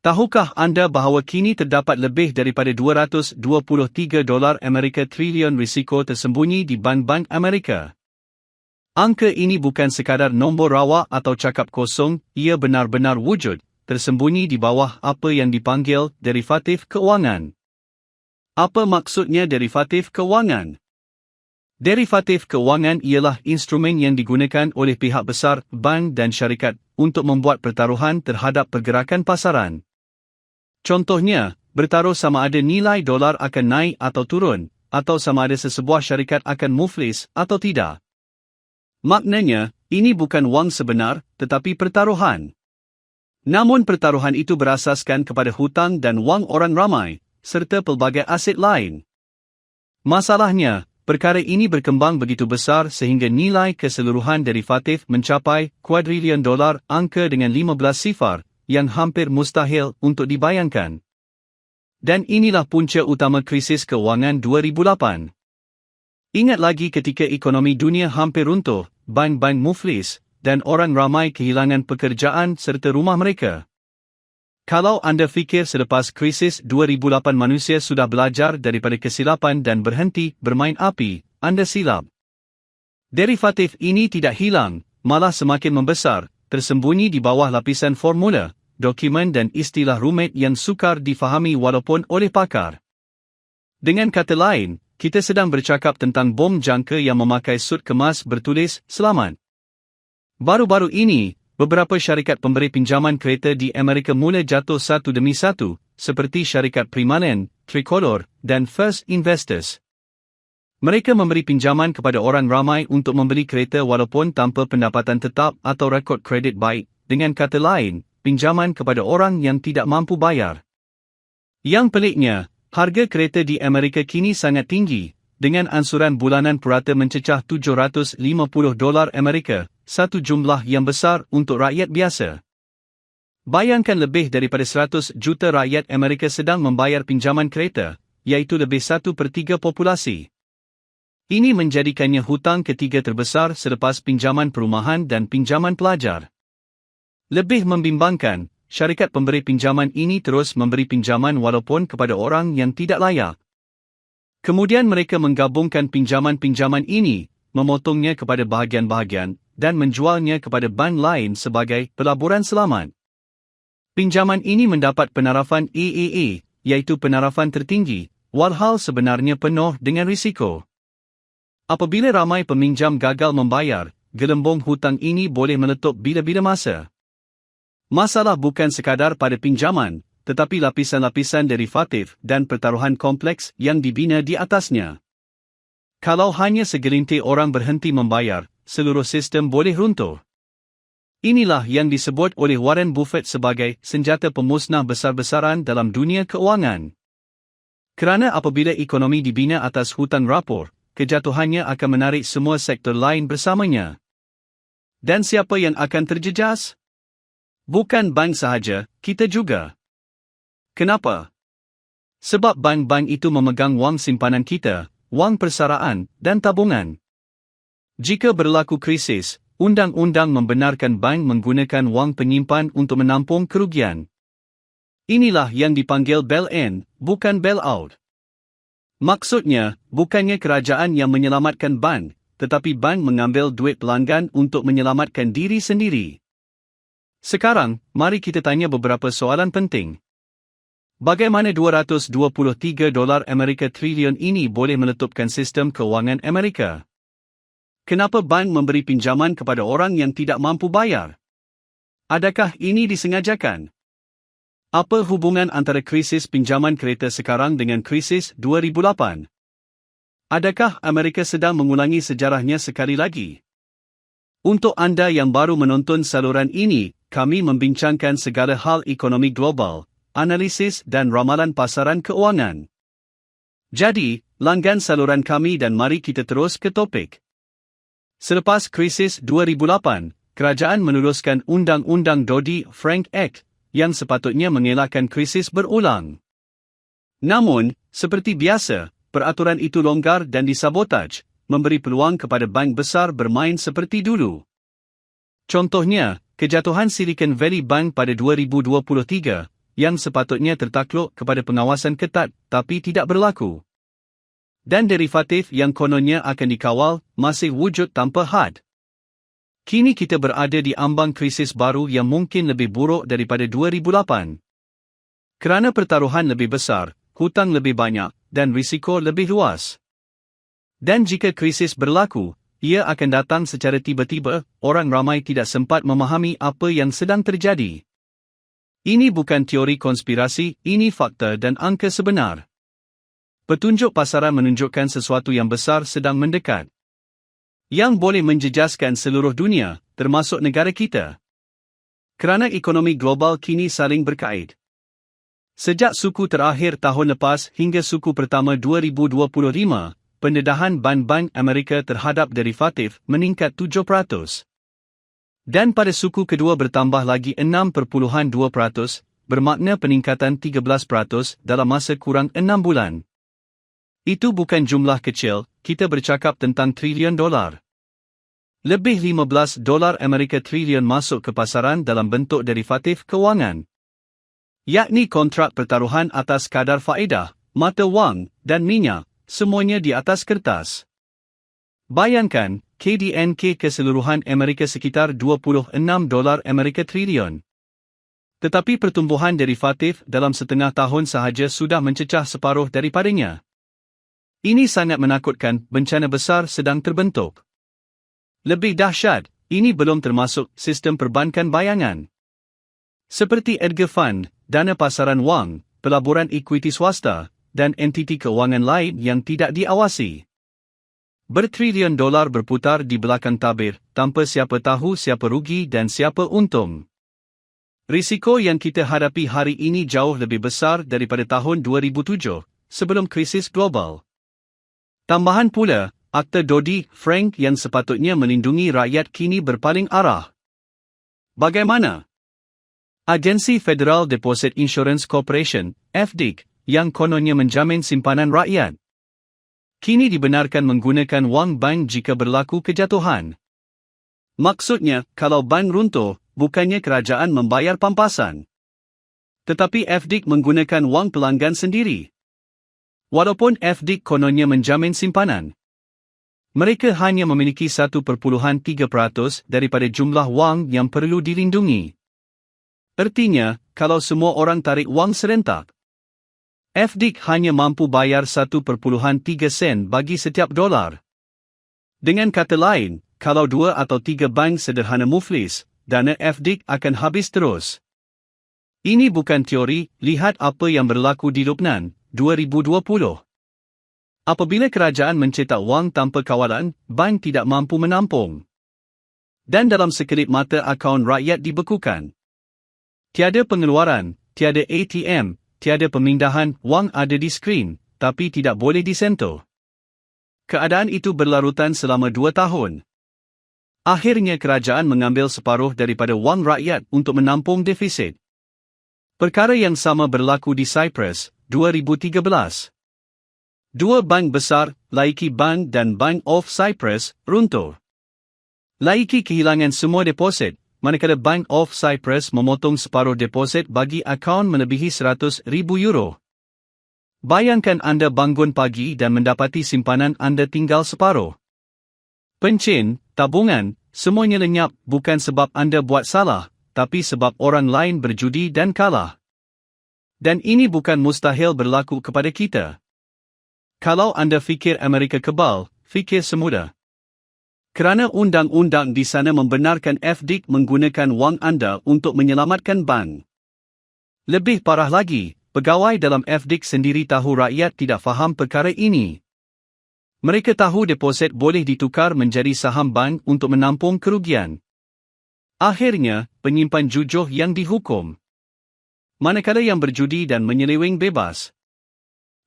Tahukah anda bahawa kini terdapat lebih daripada 223 dolar Amerika trilion risiko tersembunyi di bank-bank Amerika? Angka ini bukan sekadar nombor rawa atau cakap kosong, ia benar-benar wujud, tersembunyi di bawah apa yang dipanggil derivatif keuangan. Apa maksudnya derivatif keuangan? Derivatif keuangan ialah instrumen yang digunakan oleh pihak besar, bank dan syarikat untuk membuat pertaruhan terhadap pergerakan pasaran. Contohnya, bertaruh sama ada nilai dolar akan naik atau turun, atau sama ada sesebuah syarikat akan muflis atau tidak. Maknanya, ini bukan wang sebenar, tetapi pertaruhan. Namun pertaruhan itu berasaskan kepada hutang dan wang orang ramai, serta pelbagai aset lain. Masalahnya, perkara ini berkembang begitu besar sehingga nilai keseluruhan derivatif mencapai kuadrilion dolar angka dengan 15 sifar, yang hampir mustahil untuk dibayangkan. Dan inilah punca utama krisis keuangan 2008. Ingat lagi ketika ekonomi dunia hampir runtuh, bank-bank muflis, dan orang ramai kehilangan pekerjaan serta rumah mereka. Kalau anda fikir selepas krisis 2008 manusia sudah belajar daripada kesilapan dan berhenti bermain api, anda silap. Derivatif ini tidak hilang, malah semakin membesar, tersembunyi di bawah lapisan formula, dokumen dan istilah rumit yang sukar difahami walaupun oleh pakar. Dengan kata lain, kita sedang bercakap tentang bom jangka yang memakai sut kemas bertulis selamat. Baru-baru ini, beberapa syarikat pemberi pinjaman kereta di Amerika mula jatuh satu demi satu, seperti syarikat Primanen, Tricolor, dan First Investors. Mereka memberi pinjaman kepada orang ramai untuk membeli kereta walaupun tanpa pendapatan tetap atau rekod kredit baik, dengan kata lain, pinjaman kepada orang yang tidak mampu bayar. Yang peliknya, harga kereta di Amerika kini sangat tinggi, dengan ansuran bulanan purata mencecah 750 dolar Amerika, satu jumlah yang besar untuk rakyat biasa. Bayangkan lebih daripada 100 juta rakyat Amerika sedang membayar pinjaman kereta, iaitu lebih satu per tiga populasi. Ini menjadikannya hutang ketiga terbesar selepas pinjaman perumahan dan pinjaman pelajar. Lebih membimbangkan, syarikat pemberi pinjaman ini terus memberi pinjaman walaupun kepada orang yang tidak layak. Kemudian mereka menggabungkan pinjaman-pinjaman ini, memotongnya kepada bahagian-bahagian, dan menjualnya kepada bank lain sebagai pelaburan selamat. Pinjaman ini mendapat penarafan AAA, iaitu penarafan tertinggi, walhal sebenarnya penuh dengan risiko. Apabila ramai peminjam gagal membayar, gelembung hutang ini boleh meletup bila-bila masa. Masalah bukan sekadar pada pinjaman, tetapi lapisan-lapisan derivatif dan pertaruhan kompleks yang dibina di atasnya. Kalau hanya segelintir orang berhenti membayar, seluruh sistem boleh runtuh. Inilah yang disebut oleh Warren Buffett sebagai senjata pemusnah besar-besaran dalam dunia keuangan. Kerana apabila ekonomi dibina atas hutang rapor, kejatuhannya akan menarik semua sektor lain bersamanya. Dan siapa yang akan terjejas? Bukan bank sahaja, kita juga. Kenapa? Sebab bank-bank itu memegang wang simpanan kita, wang persaraan, dan tabungan. Jika berlaku krisis, undang-undang membenarkan bank menggunakan wang penyimpan untuk menampung kerugian. Inilah yang dipanggil bail-in, bukan bail-out. Maksudnya, bukannya kerajaan yang menyelamatkan bank, tetapi bank mengambil duit pelanggan untuk menyelamatkan diri sendiri. Sekarang, mari kita tanya beberapa soalan penting. Bagaimana 223 dolar Amerika trilion ini boleh meletupkan sistem kewangan Amerika? Kenapa bank memberi pinjaman kepada orang yang tidak mampu bayar? Adakah ini disengajakan? Apa hubungan antara krisis pinjaman kereta sekarang dengan krisis 2008? Adakah Amerika sedang mengulangi sejarahnya sekali lagi? Untuk anda yang baru menonton saluran ini, kami membincangkan segala hal ekonomi global, analisis dan ramalan pasaran keuangan. Jadi, langgan saluran kami dan mari kita terus ke topik. Selepas krisis 2008, kerajaan meneruskan Undang-Undang Dodd-Frank Act yang sepatutnya mengelakkan krisis berulang. Namun, seperti biasa, peraturan itu longgar dan disabotaj, memberi peluang kepada bank besar bermain seperti dulu. Contohnya, kejatuhan Silicon Valley Bank pada 2023, yang sepatutnya tertakluk kepada pengawasan ketat tapi tidak berlaku. Dan derivatif yang kononnya akan dikawal masih wujud tanpa had. Kini kita berada di ambang krisis baru yang mungkin lebih buruk daripada 2008. Kerana pertaruhan lebih besar, hutang lebih banyak, dan risiko lebih luas. Dan jika krisis berlaku, ia akan datang secara tiba-tiba, orang ramai tidak sempat memahami apa yang sedang terjadi. Ini bukan teori konspirasi, ini fakta dan angka sebenar. Petunjuk pasaran menunjukkan sesuatu yang besar sedang mendekat. Yang boleh menjejaskan seluruh dunia, termasuk negara kita. Kerana ekonomi global kini saling berkait. Sejak suku terakhir tahun lepas hingga suku pertama 2025, pendedahan ban-ban Amerika terhadap derivatif meningkat 7%. Dan pada suku kedua bertambah lagi 6.2%, bermakna peningkatan 13% dalam masa kurang 6 bulan. Itu bukan jumlah kecil, kita bercakap tentang trilion dolar. Lebih 15 dolar Amerika trilion masuk ke pasaran dalam bentuk derivatif kewangan. Yakni kontrak pertaruhan atas kadar faedah, mata wang dan minyak semuanya di atas kertas. Bayangkan, KDNK keseluruhan Amerika sekitar 26 dolar Amerika trilion. Tetapi pertumbuhan derivatif dalam setengah tahun sahaja sudah mencecah separuh daripadanya. Ini sangat menakutkan, bencana besar sedang terbentuk. Lebih dahsyat, ini belum termasuk sistem perbankan bayangan. Seperti Edgar Fund, dana pasaran wang, pelaburan ekuiti swasta, dan entiti keuangan lain yang tidak diawasi. Bertrilion dolar berputar di belakang tabir, tanpa siapa tahu siapa rugi dan siapa untung. Risiko yang kita hadapi hari ini jauh lebih besar daripada tahun 2007, sebelum krisis global. Tambahan pula, Akta Dodd-Frank yang sepatutnya melindungi rakyat kini berpaling arah. Bagaimana? Agensi Federal Deposit Insurance Corporation, FDIC, yang kononnya menjamin simpanan rakyat. Kini dibenarkan menggunakan wang bank jika berlaku kejatuhan. Maksudnya, kalau bank runtuh, bukannya kerajaan membayar pampasan. Tetapi FDIC menggunakan wang pelanggan sendiri. Walaupun FDIC kononnya menjamin simpanan. Mereka hanya memiliki 1.3% daripada jumlah wang yang perlu dilindungi. Artinya, kalau semua orang tarik wang serentak, FDIC hanya mampu bayar 1.3 sen bagi setiap dolar. Dengan kata lain, kalau dua atau tiga bank sederhana muflis, dana FDIC akan habis terus. Ini bukan teori, lihat apa yang berlaku di Lubnan, 2020. Apabila kerajaan mencetak wang tanpa kawalan, bank tidak mampu menampung. Dan dalam sekelip mata akaun rakyat dibekukan. Tiada pengeluaran, tiada ATM, tiada pemindahan, wang ada di skrin, tapi tidak boleh disentuh. Keadaan itu berlarutan selama dua tahun. Akhirnya kerajaan mengambil separuh daripada wang rakyat untuk menampung defisit. Perkara yang sama berlaku di Cyprus, 2013. Dua bank besar, Laiki Bank dan Bank of Cyprus, runtuh. Laiki kehilangan semua deposit, manakala Bank of Cyprus memotong separuh deposit bagi akaun melebihi 100,000 euro. Bayangkan anda bangun pagi dan mendapati simpanan anda tinggal separuh. Pencin, tabungan, semuanya lenyap bukan sebab anda buat salah, tapi sebab orang lain berjudi dan kalah. Dan ini bukan mustahil berlaku kepada kita. Kalau anda fikir Amerika kebal, fikir semudah. Kerana undang-undang di sana membenarkan FDIC menggunakan wang anda untuk menyelamatkan bank. Lebih parah lagi, pegawai dalam FDIC sendiri tahu rakyat tidak faham perkara ini. Mereka tahu deposit boleh ditukar menjadi saham bank untuk menampung kerugian. Akhirnya, penyimpan jujur yang dihukum. Manakala yang berjudi dan menyeleweng bebas.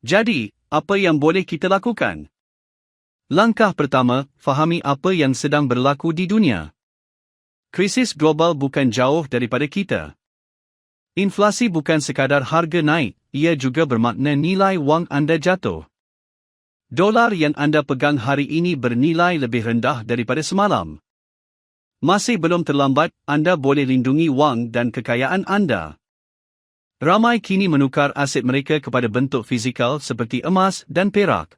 Jadi, apa yang boleh kita lakukan? Langkah pertama, fahami apa yang sedang berlaku di dunia. Krisis global bukan jauh daripada kita. Inflasi bukan sekadar harga naik, ia juga bermakna nilai wang anda jatuh. Dolar yang anda pegang hari ini bernilai lebih rendah daripada semalam. Masih belum terlambat, anda boleh lindungi wang dan kekayaan anda. Ramai kini menukar aset mereka kepada bentuk fizikal seperti emas dan perak.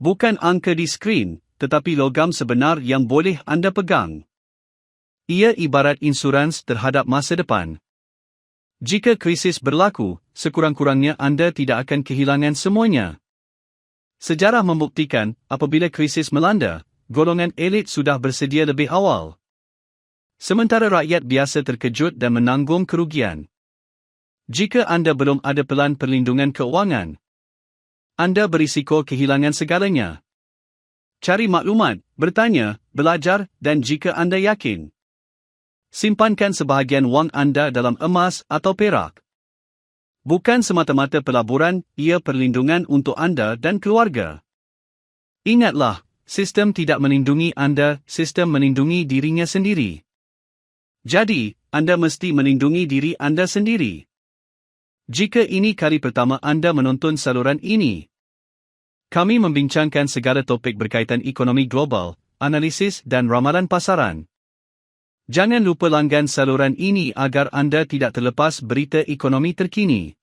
Bukan angka di skrin, tetapi logam sebenar yang boleh anda pegang. Ia ibarat insurans terhadap masa depan. Jika krisis berlaku, sekurang-kurangnya anda tidak akan kehilangan semuanya. Sejarah membuktikan, apabila krisis melanda, golongan elit sudah bersedia lebih awal. Sementara rakyat biasa terkejut dan menanggung kerugian. Jika anda belum ada pelan perlindungan keuangan, anda berisiko kehilangan segalanya. Cari maklumat, bertanya, belajar dan jika anda yakin, simpankan sebahagian wang anda dalam emas atau perak. Bukan semata-mata pelaburan, ia perlindungan untuk anda dan keluarga. Ingatlah, sistem tidak melindungi anda, sistem melindungi dirinya sendiri. Jadi, anda mesti melindungi diri anda sendiri. Jika ini kali pertama anda menonton saluran ini, kami membincangkan segala topik berkaitan ekonomi global, analisis dan ramalan pasaran. Jangan lupa langgan saluran ini agar anda tidak terlepas berita ekonomi terkini.